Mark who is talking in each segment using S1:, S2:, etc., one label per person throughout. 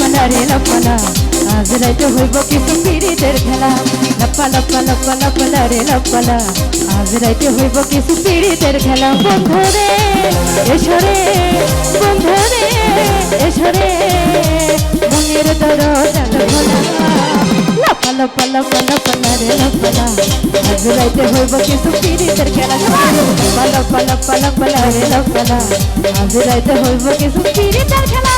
S1: লাপালা আজ রাইতে হইব কিছু পীড়িতের খেলা। লাপা লাপা লাপা লাপালা রে লাপালা আজ রাইতে হইব কিছু পীড়িতের খেলা। বন্ধুরে এসরে বন্ধুরে এসরে মনের দরজা খোলা। লাপা লাপা লাপা লাপালা রে লাপালা আজ রাইতে হইব কিছু পীড়িতের খেলা। লাপা লাপা লাপা লাপালা রে লাপালা আজ রাইতে হইব কিছু পীড়িতের খেলা।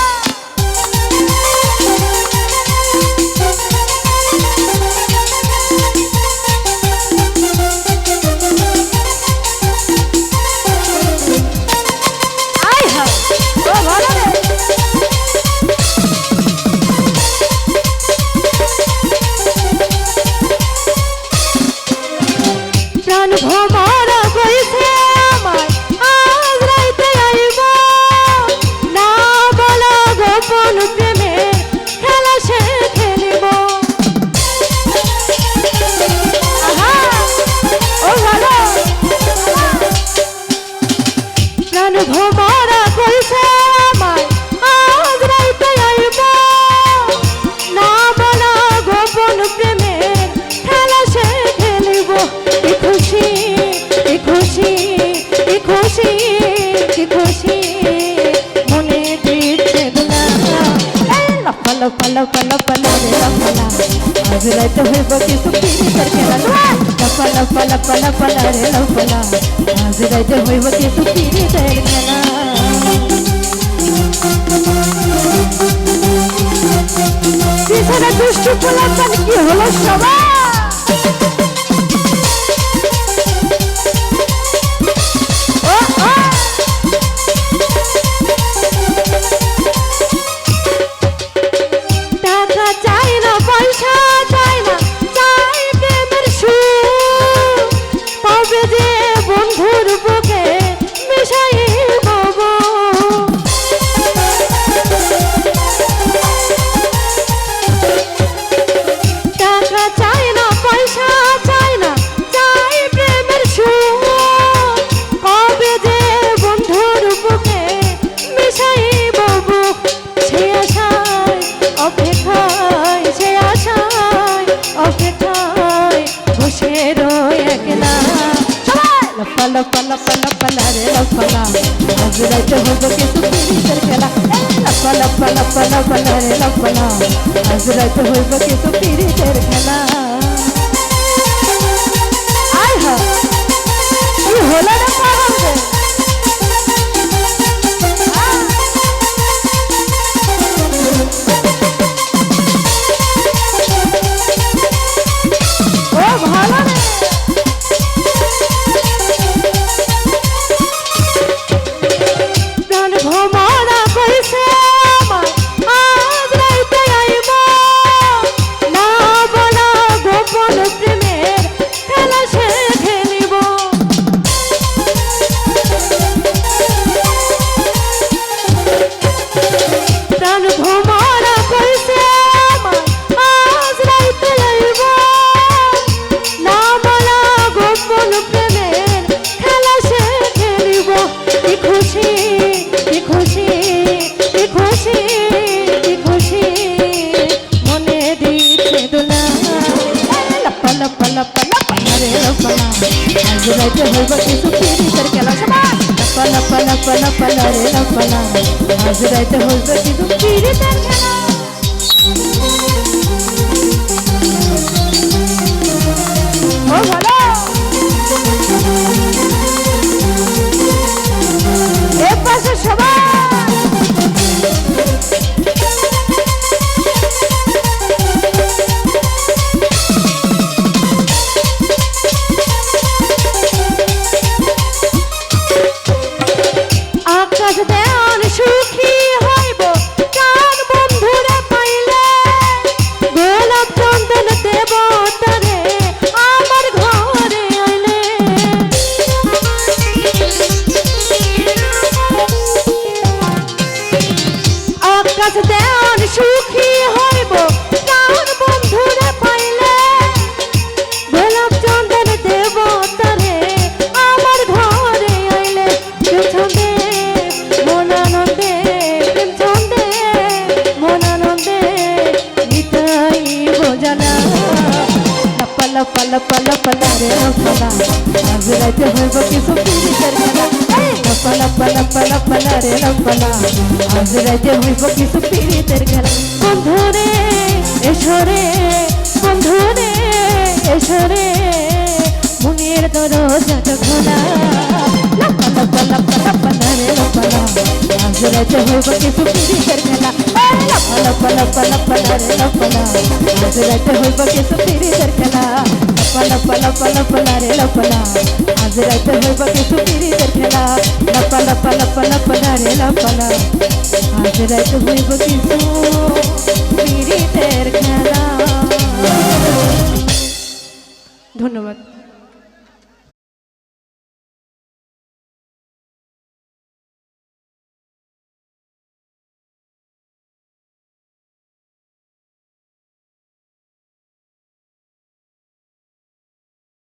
S1: লাফা লাফা লাফা রে লাফালা আজ রাইতে হইব কিছু পিড়িতের খেলা লাফা লাফা লাফা লাফা রে লাফালা আজ কি হলো সবাই লাপা লাপা লাপা লাপা লা রে লাপালা আজ রাইতে হইব কিছু পিড়িতের খেলা লাপা লাপা লাপা লাপা লা রে লাপালা আজ রাইতে হইব কিছু পিড়িতের খেলা রাইতে হইব কিছু পিড়িতের খেলা সবাই লাপা লাপা লাপা লাপা রে লাপালা আজ রাইতে হইব কিছু পিড়িতের খেলা লাপালা রে লাপালা আজ রাতে হইব কিছু পিরিতের খেলা লাপালা পালা পালা পালা রে লাপালা আজ রাতে হইব কিছু পিরিতের খেলা বন্ধু রে এসো রে বন্ধু রে এসো রে মনের দরজাটা খোলা লাপালা পালা পালা পালা রে লাপালা আজ রাতে হইব কিছু পিরিতের খেলা পালা পালা পালা রে লাপালা আজ রাতে হইব কিছু পিরিতের খেলা লাপালা পালা পালা পালা রে লাপালা আজ রাতে হইব কিছু পিরিতের খেলা লাপালা পালা পালা পালা রে লাপালা আজ রাতে হইব কিছু পিরিতের খেলা ধন্যবাদ।